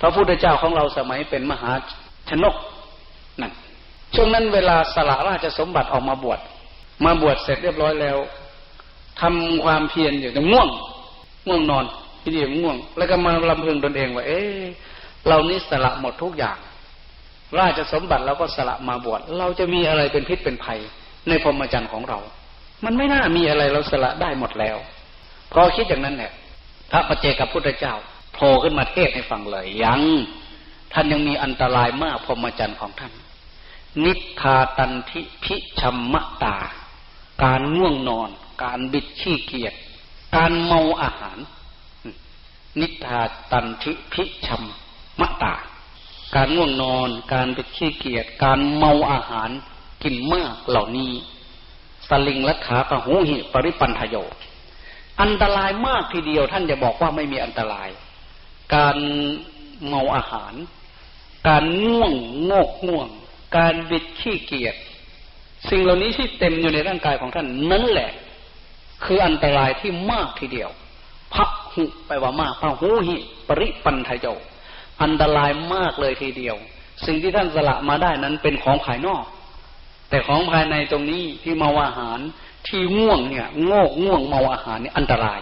พระพุทธเจ้าของเราสมัยเป็นมหาชนกนั่นช่วงนั้นเวลาสละราชสมบัติออกมาบวชมาบวชเสร็จเรียบร้อยแล้วทำความเพียรอยู่แต่ง่วงง่วงนอนทีเดียวง่วง แล้วก็มาลำพึงตนเองว่า เอ๊ะเรานี่สละหมดทุกอย่าง ราชสมบัติเราก็สละมาบวชเราจะมีอะไรเป็นพิษเป็นภัย ในพรหมจรรย์ของเรา มันไม่น่ามีอะไรเราสละได้หมดแล้วพอคิดอย่างนั้นเนี่ยพระปเจกับพุทธเจ้า โผล่ขึ้นมาเทศให้ฟังเลย ยัง ท่านยังมีอันตรายมากพรหมจรรย์ของท่าน นิทาตันทิพิชัมมะตา การง่วงนอน การบิดขี้เกียจการเมาอาหาร นิทาตันทิพิชัมมะตา การง่วงนอน การบิดขี้เกียจการเมาอาหารกินมากเหล่านี้สลิงลัทธาปหูหิปริปันทโย อันตรายมากทีเดียวท่านจะบอกว่าไม่มีอันตราย การเมาอาหาร การง่วงงกง่วง การบิดขี้เกียจสิ่งเหล่านี้ที่เต็มอยู่ในร่างกายของท่านนั่นแหละ คืออันตรายที่มากทีเดียวพระหุไปว่ามากพระหูหิปริปันทโยอันตรายมากเลยทีเดียว สิ่งที่ท่านสละมาได้นั้นเป็นของภายนอก แต่ของภายในตรงนี้ที่เมาอาหารที่ง่วงเนี่ยโงกง่วงเมาอาหารเนี่ยอันตราย